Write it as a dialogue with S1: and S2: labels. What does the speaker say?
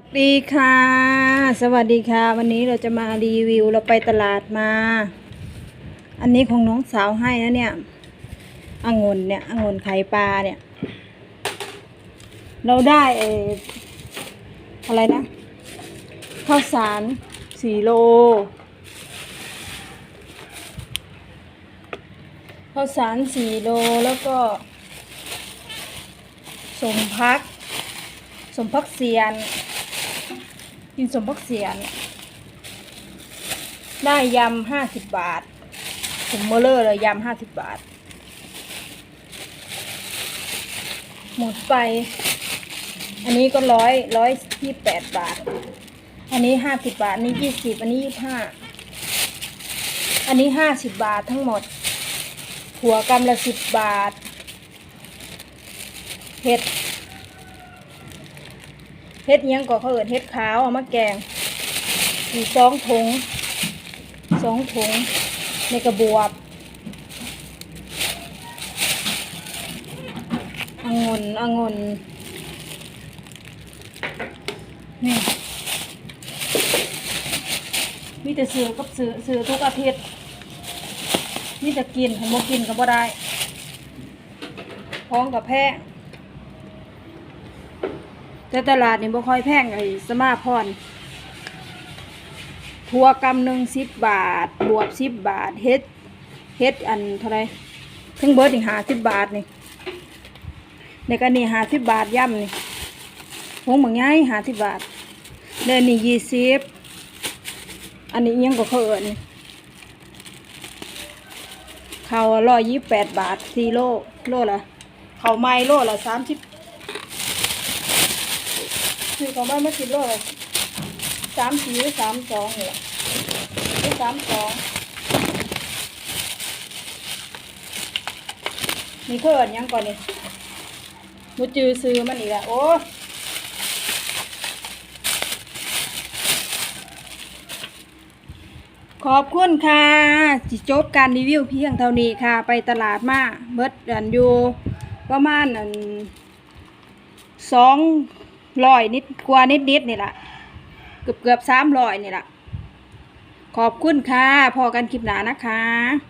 S1: สวัสดีค่ะ สวัสดีค่ะ วันนี้เราจะมารีวิวเราไปตลาดมา อันนี้ของน้องสาวให้นะเนี่ยองุ่นเนี่ยองุ่นไข่ปลาเนี่ย เราได้เอออะไรนะข้าวสารสี่โลข้าวสารสี่โลแล้วก็ สมพัก สมพักเสียน กินสมพักเสียนได้ยำห้าสิบบาทผมเมอเลอร์เลยยำห้าสิบบาท หมดไป อันนี้ก็ร้อยร้อยยี่แปดบาท อันนี้ห้าสิบบาท อันนี้ยี่สิบอันนี้ยี่ห้าอันนี้ห้าสิบบาททั้งหมด หัวกำละสิบบาทเห็ด เฮ็ดอิหยังก็เขาเอิ้นเฮ็ดขาวเอามาแกงอีสองถุงสองถุงในกระบวบองุ่นองุ่นนี่มีแต่ซื้อกับซื้อซื้อทุกอาทิตย์มีแต่กินผมบ่กินก็บ่ได้พ้องกับแพง แต่ตลาดนี่บ่ค่อยแพงไอ้สมาพรทัวกำหนึ่งสิบบาท บวบสิบบาท เฮ็ด เฮ็ดอันเท่าไรทั้งเบิร์ดนี่หาสิบบาทนี่ในกันนี่หาสิบบาทย่ำนี่หงบางง่ายหาสิบบาทเดนนี้ยี่สิบอันนี้ยังก็เขาเอิญเขาร้อยยี่แปดบาทสี่โลโลละเขาไม้โลละสามสิบ คือของบ้านมาสิบโลเลยสามสี่หรือสามสองเนี่ยหรือสามสองมีเพื่อนยังก่อนนี่มูจือซื้อมันอีกแล้วโอ้ขอบคุณค่ะจิจบการรีวิวเพียงเท่านี้ค่ะ ไปตลาดมาเบิดอันอยู่ประมาณอันสอง ร้อยนิดกว่านิดนิดนี่แหละเกือบเกือบสามรอยนี่แหละขอบคุณค่ะพอกันคลิปหนานะคะ